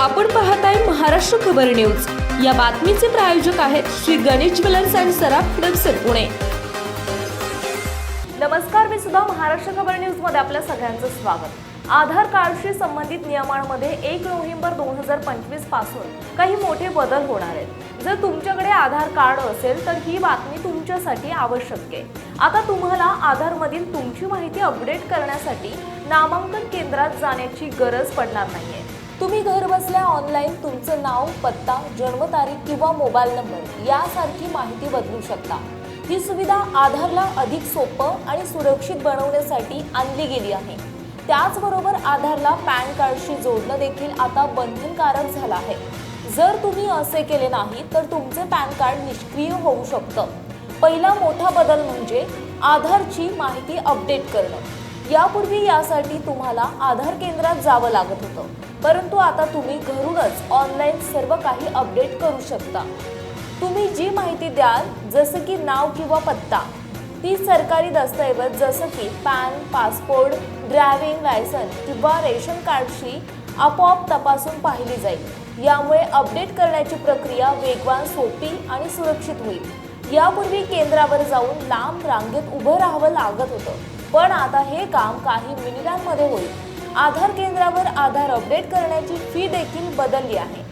आपण पाहताय महाराष्ट्र खबर न्यूज. या बातमीचे प्रायोजक आहेत श्री गणेश ज्वेलर्स अँड सराफ हडपसर पुणे. नमस्कार मी सुद्धा महाराष्ट्र खबर न्यूजमध्ये आपल्या सगळ्यांचं स्वागत. आधार कार्डशी संबंधित नियमांमध्ये एक नोव्हेंबर दोन हजार पंचवीसपासून काही मोठे बदल होणार आहेत. जर तुमच्याकडे आधार कार्ड असेल तर ही बातमी तुमच्यासाठी आवश्यक आहे. आता तुम्हाला आधारमधील तुमची माहिती अपडेट करण्यासाठी नामांकन केंद्रात जाण्याची गरज पडणार नाहीये. तुम्ही घर बसल्या ऑनलाईन तुमचं नाव पत्ता जन्मतारीख किंवा मोबाईल नंबर यासारखी माहिती बदलू शकता. ही सुविधा आधारला अधिक सोपं आणि सुरक्षित बनवण्यासाठी आणली गेली आहे. त्याचबरोबर आधारला पॅन कार्डशी जोडणं देखील आता बंधनकारक झालं आहे. जर तुम्ही असे केले नाही तर तुमचे पॅन कार्ड निष्क्रिय होऊ शकतं. पहिला मोठा बदल म्हणजे आधारची माहिती अपडेट करणं. यापूर्वी यासाठी तुम्हाला आधार केंद्रात जावं लागत होतं. परंतु आता तुम्ही घरूनच ऑनलाईन सर्व काही अपडेट करू शकता. तुम्ही जी माहिती द्याल जसं की नाव किंवा पत्ता ती सरकारी दस्तऐवज जसं की पॅन पासपोर्ट ड्रायव्हिंग लायसन्स किंवा रेशन कार्डशी आपोआप तपासून पाहिली जाईल. यामुळे अपडेट करण्याची प्रक्रिया वेगवान सोपी आणि सुरक्षित होईल. यापूर्वी केंद्रावर जाऊन लांब रांगेत उभं राहावं लागत होतं. पण आता हे काम काही मिनिटांमध्ये होईल. आधार केंद्रावर आधार अपडेट करण्याची फी देखील बदलली आहे.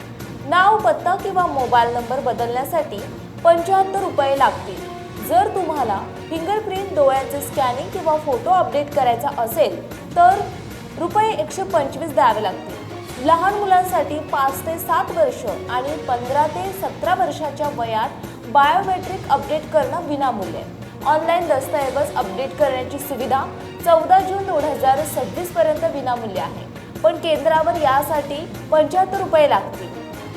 नाव पत्ता किंवा मोबाईल नंबर बदलण्यासाठी पंच्याहत्तर रुपये लागतील. जर तुम्हाला फिंगरप्रिंट डोळ्यांचे स्कॅनिंग किंवा फोटो अपडेट करायचा असेल तर रुपये एकशे पंचवीस द्यावे लागतील. लहान मुलांसाठी पाच ते सात वर्ष आणि पंधरा ते सतरा वर्षाच्या वयात बायोमेट्रिक अपडेट करणं विनामूल्य. ऑनलाईन दस्तऐवज अपडेट करण्याची सुविधा चौदा जून दोन हजार सव्वीस पर्यंत विनामूल्य आहे. पण केंद्रावर यासाठी पंच्याहत्तर रुपये लागतील.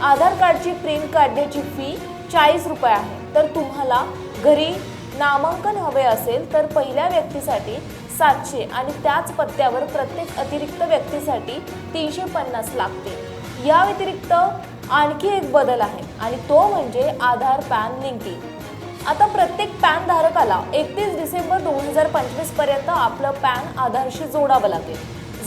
आधार कार्डची प्रिंट काढण्याची फी चाळीस रुपये आहे. तर तुम्हाला घरी नामांकन हवे असेल तर पहिल्या व्यक्तीसाठी सातशे आणि त्याच पत्त्यावर प्रत्येक अतिरिक्त व्यक्तीसाठी तीनशे पन्नास लागतील. या व्यतिरिक्त आणखी एक बदल आहे आणि तो म्हणजे आधार पॅन लिंकिंग. आता प्रत्येक पॅन धारकाला एकतीस डिसेंबर दोन हजार पंचवीसपर्यंत आपलं पॅन आधारशी जोडावं लागेल.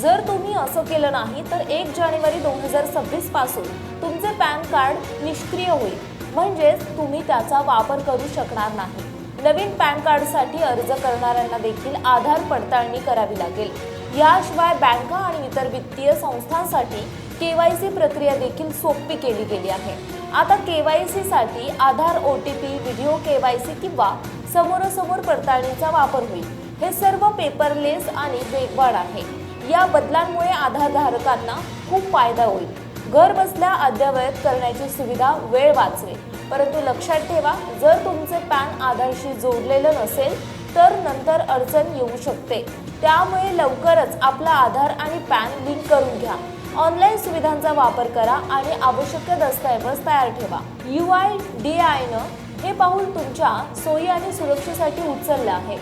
जर तुम्ही असं केलं नाही तर एक जानेवारी दोन हजार सव्वीसपासून तुमचे पॅन कार्ड निष्क्रिय होईल. म्हणजेच तुम्ही त्याचा वापर करू शकणार नाही. नवीन पॅन कार्डसाठी अर्ज करणाऱ्यांना देखील आधार पडताळणी करावी लागेल. याशिवाय बँका आणि इतर वित्तीय संस्थांसाठी केवायसी प्रक्रिया देखील सोपी केली गेली आहे. आता केवायसी साठी Aadhaar O T P video KYC किंवा समोरासमोर पडताळणीचा वापर होईल. हे सर्व पेपरलेस आणि वेगवान आहे. या बदलांमुळे आधारधारकांना खूप फायदा होईल. घर बसल्या अद्ययावत करण्याची सुविधा वेळ वाचवेल. परंतु लक्षात ठेवा जर तुमचे पॅन आधारशी जोडलेलं नसेल तर नंतर अडचण येऊ शकते. त्यामुळे लवकरच आपला आधार आणि पॅन लिंक करून घ्या. ऑनलाईन सुविधांचा वापर करा आणि आवश्यक दस्तऐवज तयार ठेवा. यू आय डी आयनं हे पाहून तुमच्या सोयी आणि सुरक्षेसाठी उचललं आहे.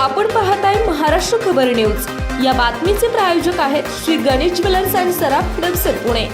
आपण पाहत आहे महाराष्ट्र खबर न्यूज. या बातमीचे प्रायोजक आहेत श्री गणेश ज्वेलर्स अँड सराफ हडपसर पुणे.